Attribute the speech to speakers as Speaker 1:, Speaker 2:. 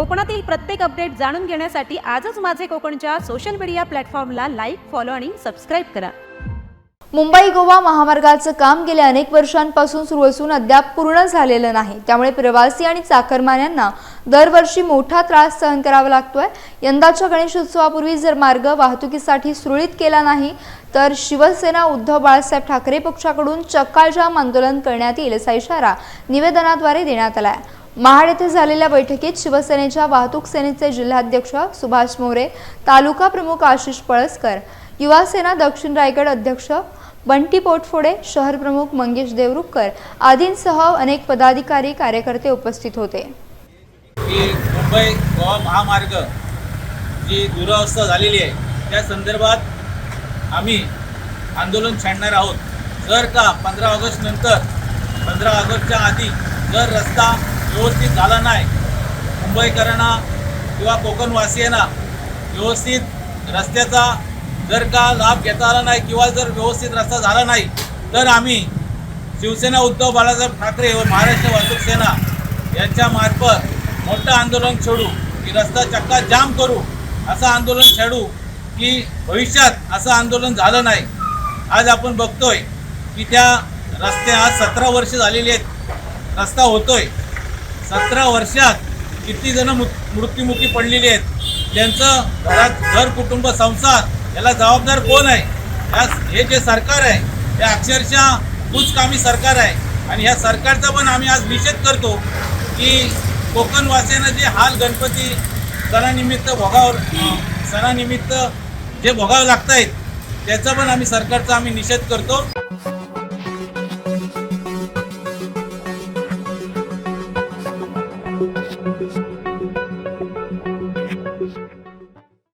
Speaker 1: कोकणातील प्रत्येक अपडेट जाणून घेण्यासाठी आजच माझे कोकणच्या सोशल मीडिया प्लॅटफॉर्मला लाईक फॉलो आणि सबस्क्राईब करा.
Speaker 2: मुंबई गोवा महामार्गाचं काम गेल्या अनेक वर्षांपासून सुरू असून अद्याप पूर्ण झालेलं नाही. त्यामुळे प्रवासी आणि चाकरमान्यांना दरवर्षी मोठा त्रास सहन करावा लागतोय. यंदाच्या गणेशोत्सवापूर्वी जर मार्ग वाहतुकीसाठी सुरळीत केला नाही तर शिवसेना उद्धव बाळासाहेब ठाकरे पक्षाकडून चक्काजाम आंदोलन करण्यात येईल असा इशारा निवेदनाद्वारे देण्यात आला आहे महाड येथे झालेल्या बैठकीत शिवसेनेच्या वाहतूक सेनेचे जिल्हाध्यक्ष सुभाष मोरे तालुका प्रमुख आशिष पळसकर युवा सेना दक्षिण रायगड अध्यक्ष बंटी पोटफोडे शहर प्रमुख मंगेश देवरुखकर आदींसह अनेक पदाधिकारी कार्यकर्ते उपस्थित होते.
Speaker 3: मुंबई गोवा महामार्ग जी दुरावस्था झालेली आहे त्या संदर्भात आम्ही आंदोलन छाडणार आहोत. जर का पंधरा ऑगस्ट नंतर पंधरा ऑगस्टच्या आधी जर रस्ता व्यवस्थित झाला नाही. मुंबईकरांना किंवा कोकणवासियांना व्यवस्थित रस्त्याचा जर का लाभ घेता आला नाही किंवा जर व्यवस्थित रस्ता झाला नाही तर आम्ही शिवसेना उद्धव बाळासाहेब ठाकरे व महाराष्ट्र वाहतूक सेना यांच्या मार्फत मोठं आंदोलन छेडू की रस्ता चक्का जाम करू असं आंदोलन छेडू की भविष्यात असं आंदोलन झालं नाही. आज आपण बघतोय की त्या रस्ते आज सतरा वर्ष झालेली आहेत. रस्ता होतोय. सतरा वर्षात किती जण मृत्युमुखी पडलेली आहेत? त्यांचं घरात घर कुटुंब संसार याला जबाबदार कोण आहे? या हे जे सरकार आहे हे अक्षरशः कुचकामी सरकार आहे. आणि ह्या सरकारचा पण आम्ही आज निषेध करतो की कोकणवासियांना जे हाल गणपती सणानिमित्त भोगावर सणानिमित्त जे भोगावं लागत आहेत त्याचा पण आम्ही सरकारचा आम्ही निषेध करतो. Thank you.